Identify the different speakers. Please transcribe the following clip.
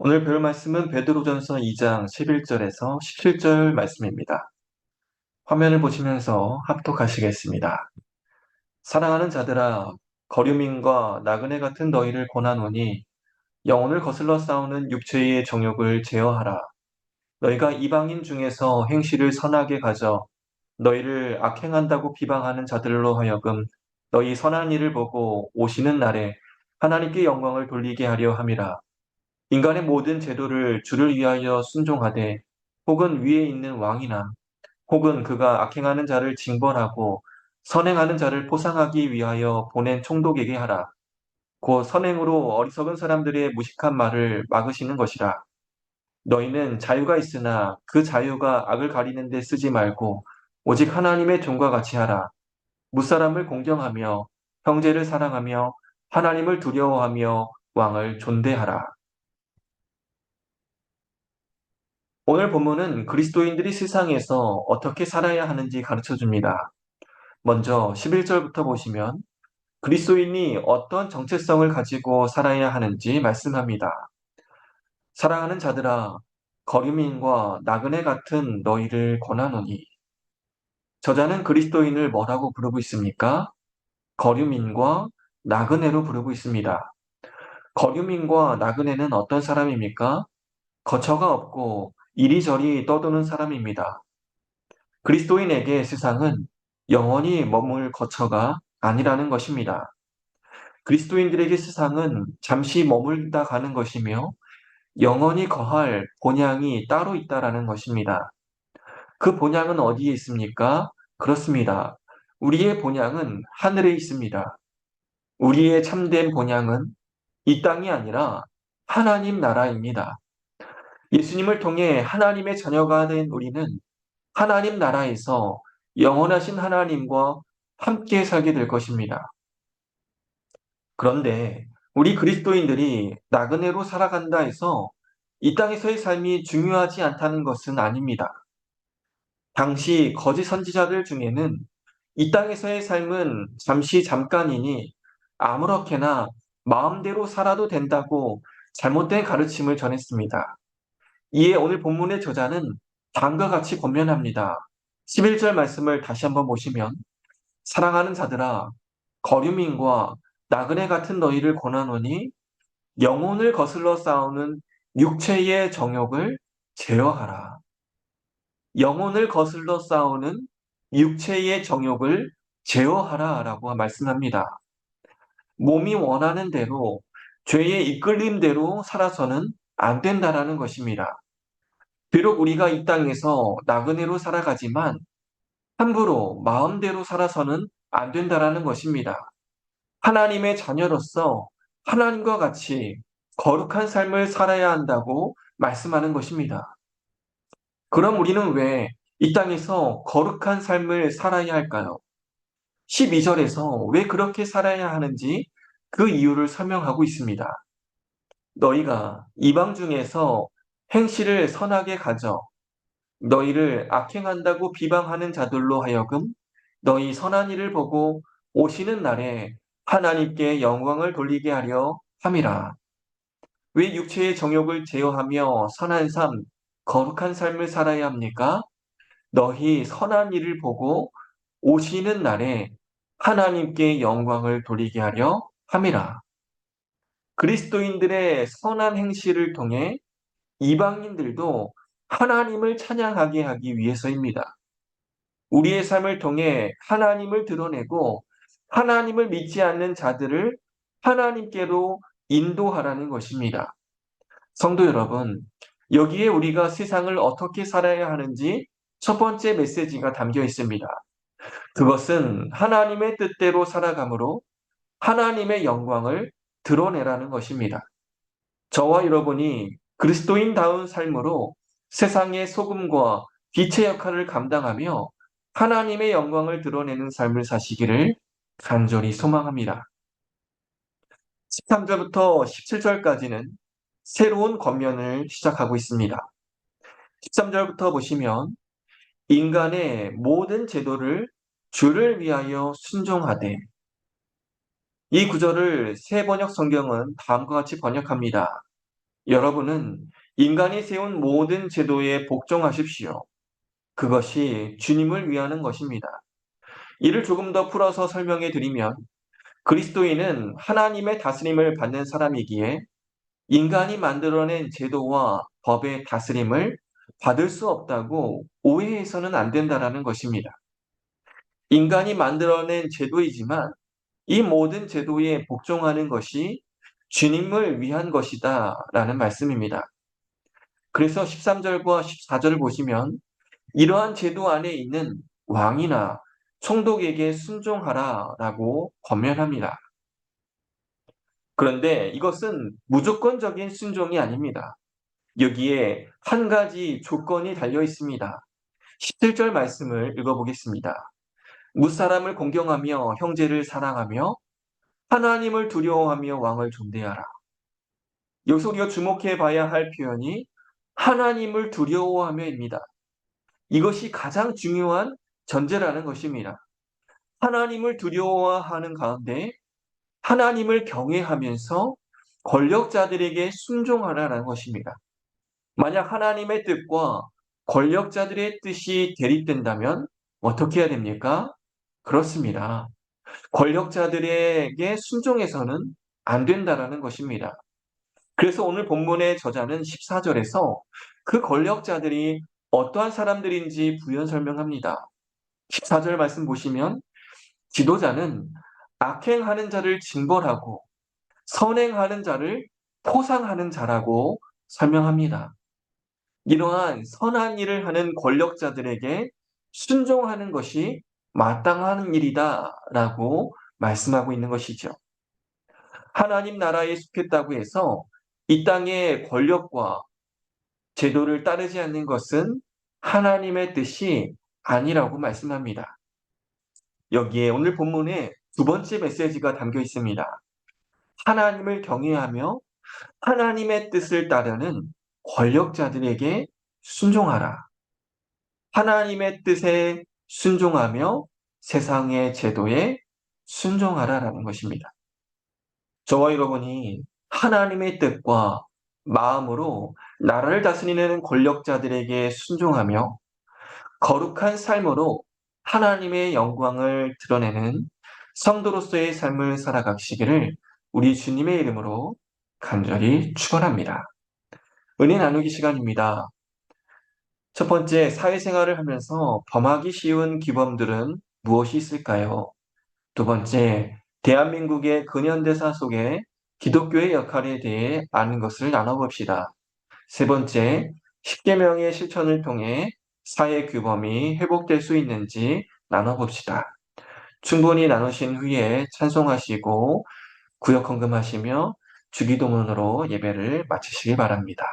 Speaker 1: 오늘 배울 말씀은 베드로전서 2장 11절에서 17절 말씀입니다. 화면을 보시면서 합독하시겠습니다. 사랑하는 자들아 거류민과 나그네 같은 너희를 권하노니 영혼을 거슬러 싸우는 육체의 정욕을 제어하라. 너희가 이방인 중에서 행실을 선하게 가져 너희를 악행한다고 비방하는 자들로 하여금 너희 선한 일을 보고 오시는 날에 하나님께 영광을 돌리게 하려 함이라. 인간의 모든 제도를 주를 위하여 순종하되 혹은 위에 있는 왕이나 혹은 그가 악행하는 자를 징벌하고 선행하는 자를 포상하기 위하여 보낸 총독에게 하라. 곧 선행으로 어리석은 사람들의 무식한 말을 막으시는 것이라. 너희는 자유가 있으나 그 자유가 악을 가리는 데 쓰지 말고 오직 하나님의 종과 같이 하라. 무사람을 공경하며 형제를 사랑하며 하나님을 두려워하며 왕을 존대하라. 오늘 본문은 그리스도인들이 세상에서 어떻게 살아야 하는지 가르쳐 줍니다. 먼저 11절부터 보시면 그리스도인이 어떤 정체성을 가지고 살아야 하는지 말씀합니다. 사랑하는 자들아, 거류민과 나그네 같은 너희를 권하노니. 저자는 그리스도인을 뭐라고 부르고 있습니까? 거류민과 나그네로 부르고 있습니다. 거류민과 나그네는 어떤 사람입니까? 거처가 없고 이리저리 떠도는 사람입니다. 그리스도인에게 세상은 영원히 머물 거처가 아니라는 것입니다. 그리스도인들에게 세상은 잠시 머물다 가는 것이며 영원히 거할 본향이 따로 있다라는 것입니다. 그 본향은 어디에 있습니까? 그렇습니다. 우리의 본향은 하늘에 있습니다. 우리의 참된 본향은 이 땅이 아니라 하나님 나라입니다. 예수님을 통해 하나님의 자녀가 된 우리는 하나님 나라에서 영원하신 하나님과 함께 살게 될 것입니다. 그런데 우리 그리스도인들이 나그네로 살아간다 해서 이 땅에서의 삶이 중요하지 않다는 것은 아닙니다. 당시 거짓 선지자들 중에는 이 땅에서의 삶은 잠시 잠깐이니 아무렇게나 마음대로 살아도 된다고 잘못된 가르침을 전했습니다. 이에 오늘 본문의 저자는 다음과 같이 권면합니다. 11절 말씀을 다시 한번 보시면 사랑하는 자들아 거류민과 나그네 같은 너희를 권하노니 영혼을 거슬러 싸우는 육체의 정욕을 제어하라. 영혼을 거슬러 싸우는 육체의 정욕을 제어하라 라고 말씀합니다. 몸이 원하는 대로 죄의 이끌림대로 살아서는 안 된다라는 것입니다. 비록 우리가 이 땅에서 나그네로 살아가지만 함부로 마음대로 살아서는 안 된다라는 것입니다. 하나님의 자녀로서 하나님과 같이 거룩한 삶을 살아야 한다고 말씀하는 것입니다. 그럼 우리는 왜 이 땅에서 거룩한 삶을 살아야 할까요? 12절에서 왜 그렇게 살아야 하는지 그 이유를 설명하고 있습니다. 너희가 이방 중에서 행실을 선하게 가져 너희를 악행한다고 비방하는 자들로 하여금 너희 선한 일을 보고 오시는 날에 하나님께 영광을 돌리게 하려 함이라. 왜 육체의 정욕을 제어하며 선한 삶, 거룩한 삶을 살아야 합니까? 너희 선한 일을 보고 오시는 날에 하나님께 영광을 돌리게 하려 함이라. 그리스도인들의 선한 행실을 통해 이방인들도 하나님을 찬양하게 하기 위해서입니다. 우리의 삶을 통해 하나님을 드러내고 하나님을 믿지 않는 자들을 하나님께로 인도하라는 것입니다. 성도 여러분, 여기에 우리가 세상을 어떻게 살아야 하는지 첫 번째 메시지가 담겨 있습니다. 그것은 하나님의 뜻대로 살아감으로 하나님의 영광을 드러내라는 것입니다. 저와 여러분이 그리스도인다운 삶으로 세상의 소금과 빛의 역할을 감당하며 하나님의 영광을 드러내는 삶을 사시기를 간절히 소망합니다. 13절부터 17절까지는 새로운 권면을 시작하고 있습니다. 13절부터 보시면 인간의 모든 제도를 주를 위하여 순종하되 이 구절을 새 번역 성경은 다음과 같이 번역합니다. 여러분은 인간이 세운 모든 제도에 복종하십시오. 그것이 주님을 위하는 것입니다. 이를 조금 더 풀어서 설명해 드리면 그리스도인은 하나님의 다스림을 받는 사람이기에 인간이 만들어낸 제도와 법의 다스림을 받을 수 없다고 오해해서는 안 된다라는 것입니다. 인간이 만들어낸 제도이지만 이 모든 제도에 복종하는 것이 주님을 위한 것이다 라는 말씀입니다. 그래서 13절과 14절을 보시면 이러한 제도 안에 있는 왕이나 총독에게 순종하라 라고 권면합니다. 그런데 이것은 무조건적인 순종이 아닙니다. 여기에 한 가지 조건이 달려 있습니다. 17절 말씀을 읽어보겠습니다. 무사람을 공경하며 형제를 사랑하며 하나님을 두려워하며 왕을 존대하라. 여기서 우리가 주목해 봐야 할 표현이 하나님을 두려워하며입니다. 이것이 가장 중요한 전제라는 것입니다. 하나님을 두려워하는 가운데 하나님을 경외하면서 권력자들에게 순종하라는 것입니다. 만약 하나님의 뜻과 권력자들의 뜻이 대립된다면 어떻게 해야 됩니까? 그렇습니다. 권력자들에게 순종해서는 안 된다라는 것입니다. 그래서 오늘 본문의 저자는 14절에서 그 권력자들이 어떠한 사람들인지 부연 설명합니다. 14절 말씀 보시면 지도자는 악행하는 자를 징벌하고 선행하는 자를 포상하는 자라고 설명합니다. 이러한 선한 일을 하는 권력자들에게 순종하는 것이 마땅한 일이다라고 말씀하고 있는 것이죠. 하나님 나라에 속했다고 해서 이 땅의 권력과 제도를 따르지 않는 것은 하나님의 뜻이 아니라고 말씀합니다. 여기에 오늘 본문에 두 번째 메시지가 담겨 있습니다. 하나님을 경외하며 하나님의 뜻을 따르는 권력자들에게 순종하라. 하나님의 뜻에 순종하며 세상의 제도에 순종하라라는 것입니다. 저와 여러분이 하나님의 뜻과 마음으로 나라를 다스리는 권력자들에게 순종하며 거룩한 삶으로 하나님의 영광을 드러내는 성도로서의 삶을 살아가시기를 우리 주님의 이름으로 간절히 축원합니다. 은혜 나누기 시간입니다. 첫 번째, 사회생활을 하면서 범하기 쉬운 기범들은 무엇이 있을까요? 두 번째, 대한민국의 근현대사 속에 기독교의 역할에 대해 아는 것을 나눠봅시다. 세 번째, 10계명의 실천을 통해 사회 규범이 회복될 수 있는지 나눠봅시다. 충분히 나누신 후에 찬송하시고 구역 헌금하시며 주기도문으로 예배를 마치시기 바랍니다.